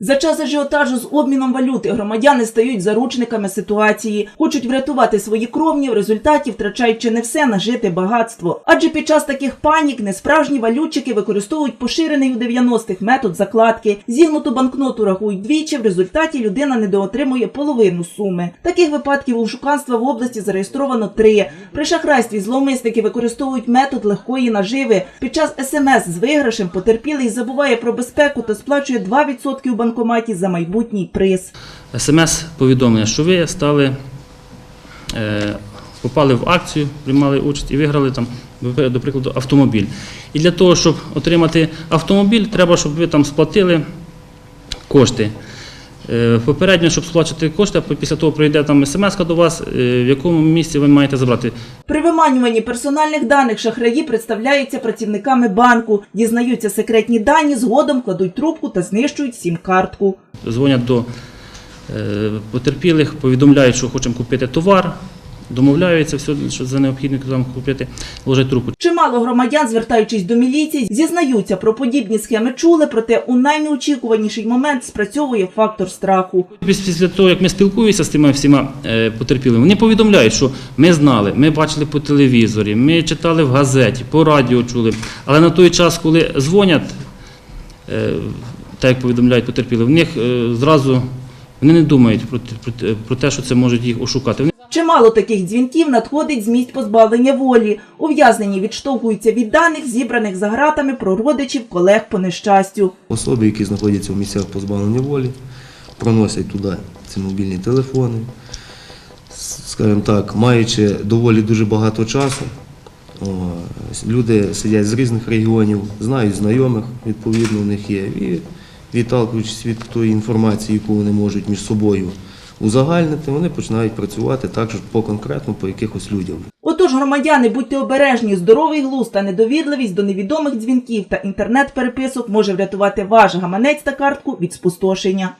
За час ажіотажу з обміном валюти громадяни стають заручниками ситуації, хочуть врятувати свої кровні, в результаті втрачаючи не все нажите багатство. Адже під час таких панік несправжні валютчики використовують поширений у 90-х метод закладки. Зігнуту банкноту рахують двічі, в результаті людина недоотримує половину суми. Таких випадків у шуканства в області зареєстровано три. При шахрайстві зловмисники використовують метод легкої наживи. Під час смс з виграшем потерпілий забуває про безпеку та сплачує 2% у банкоматі за майбутній приз. смс-повідомлення, що ви стали, е, попали в акцію, приймали участь і виграли там, до прикладу, автомобіль. І для того, щоб отримати автомобіль, треба, щоб ви там сплатили кошти. Е, Попередньо, щоб сплачувати кошти, після того прийде там смс до вас, е, в якому місці ви маєте забрати. При виманюванні персональних даних шахраї представляються працівниками банку, дізнаються секретні дані, згодом кладуть трубку та знищують сім-картку. Дзвонять до е, потерпілих, повідомляють, що хочемо купити товар, домовляються все, що за необхідне там купити, ложать трубку. Чимало громадян, звертаючись до міліції, зізнаються про подібні схеми чули, проте у найнеочікуваніший момент спрацьовує фактор страху. Піс- Після того, як ми спілкуємося з тими всіма е, потерпілими, вони повідомляють, що ми знали, ми бачили по телевізорі, ми читали в газеті, по радіо чули. Але на той час, коли дзвонять, е, так як повідомляють потерпілі, в них е, зразу вони не думають про, те- про, те- про те, що це можуть їх ошукати. Вони Чимало таких дзвінків надходить з місць позбавлення волі. Ув'язнені відштовхуються від даних, зібраних за гратами про родичів, колег по нещастю. Особи, які знаходяться в місцях позбавлення волі, проносять туди ці мобільні телефони, скажімо так, маючи доволі дуже багато часу. о, Люди сидять з різних регіонів, знають знайомих, відповідно, у них є. І відталкуючись від тої інформації, яку вони можуть між собою узагальнити, вони починають працювати також по конкретно по якихось людям. Отож, громадяни, будьте обережні, здоровий глузд та недовірливість до невідомих дзвінків та інтернет-переписок може врятувати ваш гаманець та картку від спустошення.